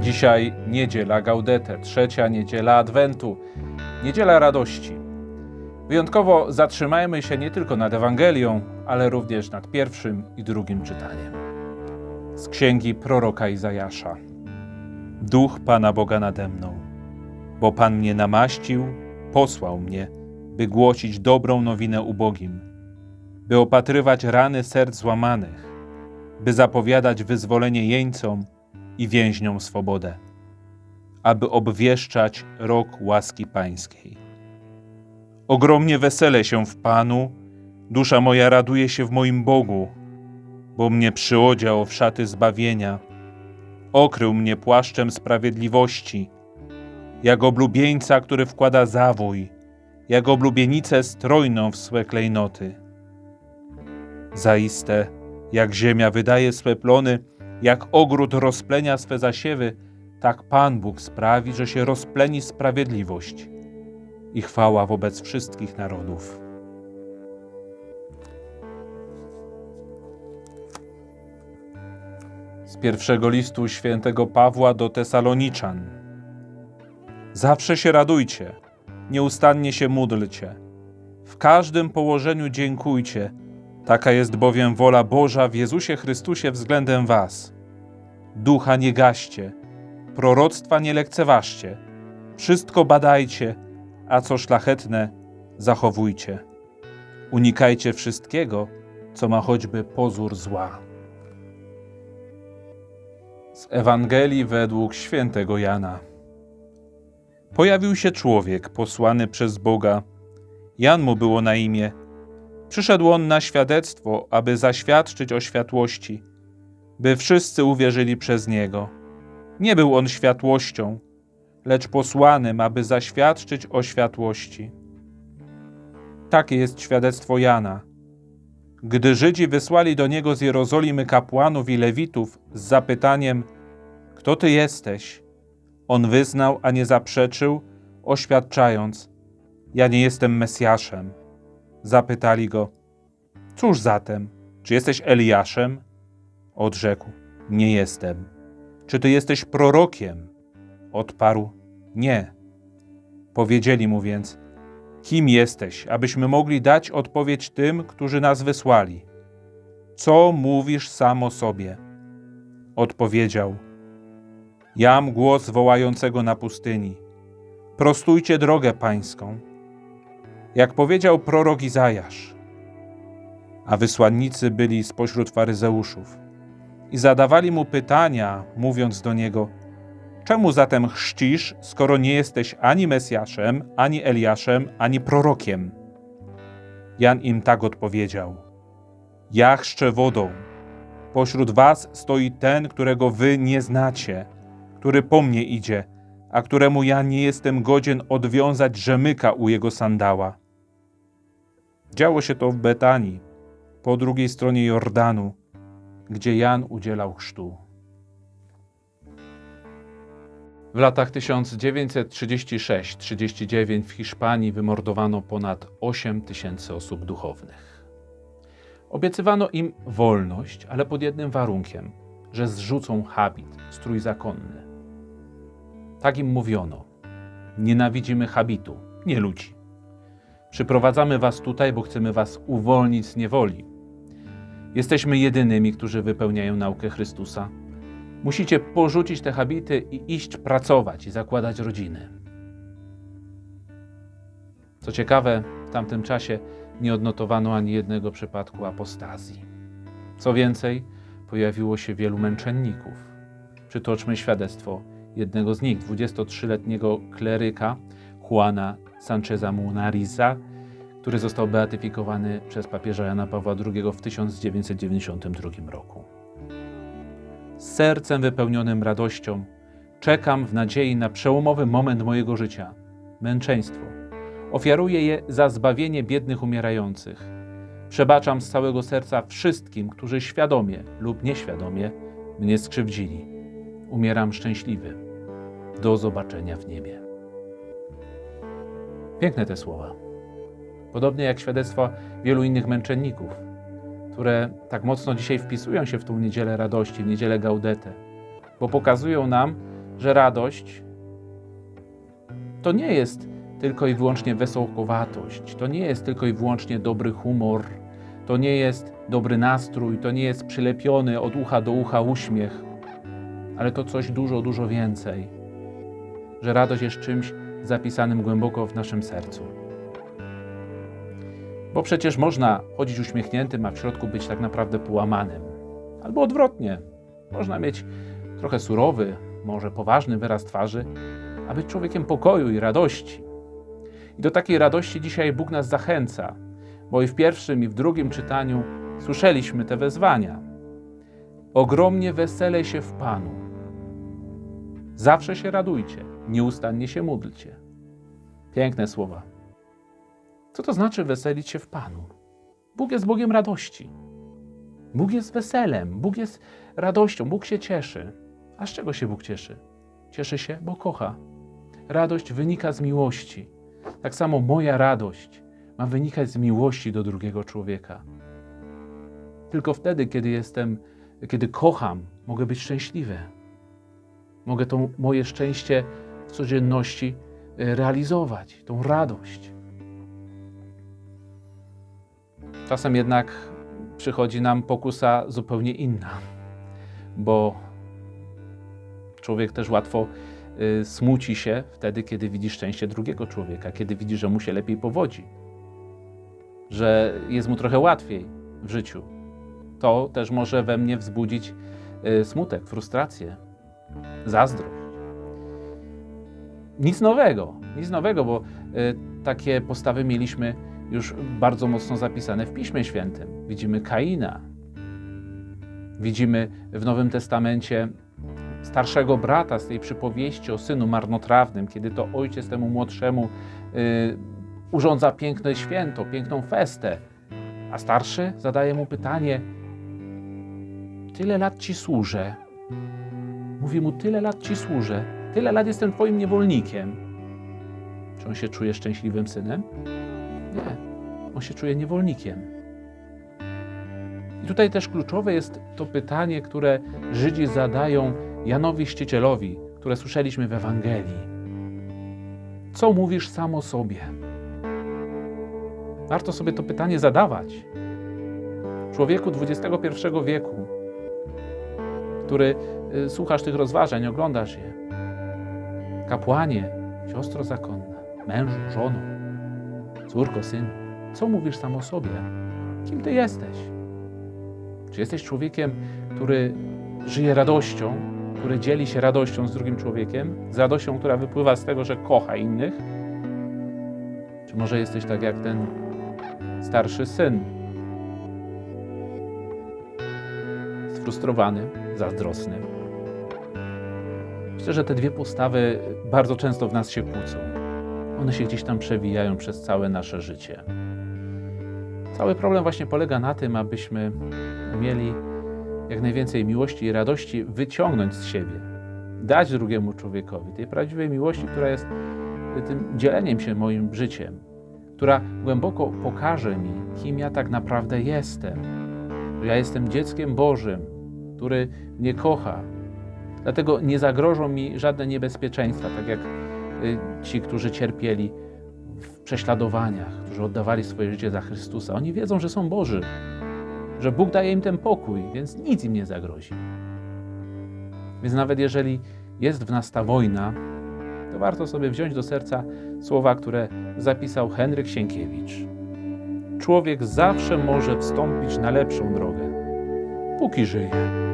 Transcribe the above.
Dzisiaj niedziela Gaudete, trzecia niedziela Adwentu, niedziela radości. Wyjątkowo zatrzymajmy się nie tylko nad Ewangelią, ale również nad pierwszym i drugim czytaniem. Z księgi proroka Izajasza. Duch Pana Boga nade mną, bo Pan mnie namaścił, posłał mnie, by głosić dobrą nowinę ubogim, by opatrywać rany serc złamanych, by zapowiadać wyzwolenie jeńcom i więźniom swobodę, aby obwieszczać rok łaski Pańskiej. Ogromnie wesele się w Panu, dusza moja raduje się w moim Bogu, bo mnie przyodział w szaty zbawienia, okrył mnie płaszczem sprawiedliwości, jak oblubieńca, który wkłada zawój, jak oblubienicę strojną w swe klejnoty. Zaiste, jak ziemia wydaje swe plony, jak ogród rozplenia swe zasiewy, tak Pan Bóg sprawi, że się rozpleni sprawiedliwość i chwała wobec wszystkich narodów. Z pierwszego listu świętego Pawła do Tesaloniczan. Zawsze się radujcie, nieustannie się módlcie, w każdym położeniu dziękujcie, taka jest bowiem wola Boża w Jezusie Chrystusie względem Was. Ducha nie gaście, proroctwa nie lekceważcie, wszystko badajcie, a co szlachetne, zachowujcie. Unikajcie wszystkiego, co ma choćby pozór zła. Z Ewangelii według świętego Jana. Pojawił się człowiek posłany przez Boga. Jan mu było na imię. Przyszedł on na świadectwo, aby zaświadczyć o światłości, by wszyscy uwierzyli przez niego. Nie był on światłością, lecz posłanym, aby zaświadczyć o światłości. Takie jest świadectwo Jana. Gdy Żydzi wysłali do niego z Jerozolimy kapłanów i lewitów z zapytaniem: Kto ty jesteś? On wyznał, a nie zaprzeczył, oświadczając: Ja nie jestem Mesjaszem. Zapytali go: Cóż zatem, czy jesteś Eliaszem? Odrzekł: Nie jestem. Czy ty jesteś prorokiem? Odparł: Nie. Powiedzieli mu więc: Kim jesteś, abyśmy mogli dać odpowiedź tym, którzy nas wysłali? Co mówisz sam o sobie? Odpowiedział: Jam głos wołającego na pustyni. Prostujcie drogę pańską. Jak powiedział prorok Izajasz. A wysłannicy byli spośród faryzeuszów i zadawali mu pytania, mówiąc do niego: Czemu zatem chrzcisz, skoro nie jesteś ani Mesjaszem, ani Eliaszem, ani prorokiem? Jan im tak odpowiedział: Ja chrzczę wodą. Pośród was stoi ten, którego wy nie znacie, który po mnie idzie, a któremu ja nie jestem godzien odwiązać rzemyka u jego sandała. Działo się to w Betanii, po drugiej stronie Jordanu, gdzie Jan udzielał chrztu. W latach 1936-39 w Hiszpanii wymordowano ponad 8 tysięcy osób duchownych. Obiecywano im wolność, ale pod jednym warunkiem, że zrzucą habit, strój zakonny. Tak im mówiono: Nienawidzimy habitu, nie ludzi. Przyprowadzamy was tutaj, bo chcemy was uwolnić z niewoli. Jesteśmy jedynymi, którzy wypełniają naukę Chrystusa. Musicie porzucić te habity i iść pracować i zakładać rodziny. Co ciekawe, w tamtym czasie nie odnotowano ani jednego przypadku apostazji. Co więcej, pojawiło się wielu męczenników. Przytoczmy świadectwo jednego z nich, 23-letniego kleryka Juana Sancheza Munariza, który został beatyfikowany przez papieża Jana Pawła II w 1992 roku. Z sercem wypełnionym radością czekam w nadziei na przełomowy moment mojego życia męczeństwo. Ofiaruję je za zbawienie biednych umierających. Przebaczam z całego serca wszystkim, którzy świadomie lub nieświadomie mnie skrzywdzili. Umieram szczęśliwy. Do zobaczenia w niebie. Piękne te słowa. Podobnie jak świadectwa wielu innych męczenników, które tak mocno dzisiaj wpisują się w tą niedzielę radości, w niedzielę Gaudete, bo pokazują nam, że radość to nie jest tylko i wyłącznie wesołkowatość, to nie jest tylko i wyłącznie dobry humor, to nie jest dobry nastrój, to nie jest przylepiony od ucha do ucha uśmiech, ale to coś dużo, dużo więcej. Że radość jest czymś zapisanym głęboko w naszym sercu. Bo przecież można chodzić uśmiechniętym, a w środku być tak naprawdę połamanym. Albo odwrotnie. Można mieć trochę surowy, może poważny wyraz twarzy, a być człowiekiem pokoju i radości. I do takiej radości dzisiaj Bóg nas zachęca, bo i w pierwszym, i w drugim czytaniu słyszeliśmy te wezwania. Ogromnie wesele się w Panu. Zawsze się radujcie, nieustannie się módlcie. Piękne słowa. Co to znaczy weselić się w Panu? Bóg jest Bogiem radości. Bóg jest weselem, Bóg jest radością, Bóg się cieszy. A z czego się Bóg cieszy? Cieszy się, bo kocha. Radość wynika z miłości. Tak samo moja radość ma wynikać z miłości do drugiego człowieka. Tylko wtedy, kiedy jestem, kiedy kocham, mogę być szczęśliwy. Mogę to moje szczęście codzienności e, realizować, tą radość. Czasem jednak przychodzi nam pokusa zupełnie inna, bo człowiek też łatwo y, smuci się wtedy, kiedy widzi szczęście drugiego człowieka, kiedy widzi, że mu się lepiej powodzi, że jest mu trochę łatwiej w życiu. To też może we mnie wzbudzić y, smutek, frustrację, zazdrość. Nic nowego, nic nowego, bo y, takie postawy mieliśmy już bardzo mocno zapisane w Piśmie Świętym. Widzimy Kaina, widzimy w Nowym Testamencie starszego brata z tej przypowieści o synu marnotrawnym, kiedy to ojciec temu młodszemu y, urządza piękne święto, piękną festę, a starszy zadaje mu pytanie: Tyle lat ci służę. Mówi mu: Tyle lat ci służę, tyle lat jestem twoim niewolnikiem. Czy on się czuje szczęśliwym synem? Nie, on się czuje niewolnikiem. I tutaj też kluczowe jest to pytanie, które Żydzi zadają Janowi Chrzcicielowi, które słyszeliśmy w Ewangelii. Co mówisz sam o sobie? Warto sobie to pytanie zadawać. Człowieku XXI wieku, który y, słuchasz tych rozważań, oglądasz je. Kapłanie, siostro zakonna, mężu, żono, córko, syn, co mówisz sam o sobie? Kim ty jesteś? Czy jesteś człowiekiem, który żyje radością, który dzieli się radością z drugim człowiekiem, z radością, która wypływa z tego, że kocha innych? Czy może jesteś tak jak ten starszy syn? Sfrustrowany, zazdrosny. Myślę, że te dwie postawy bardzo często w nas się kłócą. One się gdzieś tam przewijają przez całe nasze życie. Cały problem właśnie polega na tym, abyśmy umieli jak najwięcej miłości i radości wyciągnąć z siebie, dać drugiemu człowiekowi, tej prawdziwej miłości, która jest tym dzieleniem się moim życiem, która głęboko pokaże mi, kim ja tak naprawdę jestem. Że ja jestem dzieckiem Bożym, który mnie kocha. Dlatego nie zagrożą mi żadne niebezpieczeństwa, tak jak y, ci, którzy cierpieli w prześladowaniach, którzy oddawali swoje życie za Chrystusa. Oni wiedzą, że są Boży, że Bóg daje im ten pokój, więc nic im nie zagrozi. Więc nawet jeżeli jest w nas ta wojna, to warto sobie wziąć do serca słowa, które zapisał Henryk Sienkiewicz. Człowiek zawsze może wstąpić na lepszą drogę, póki żyje.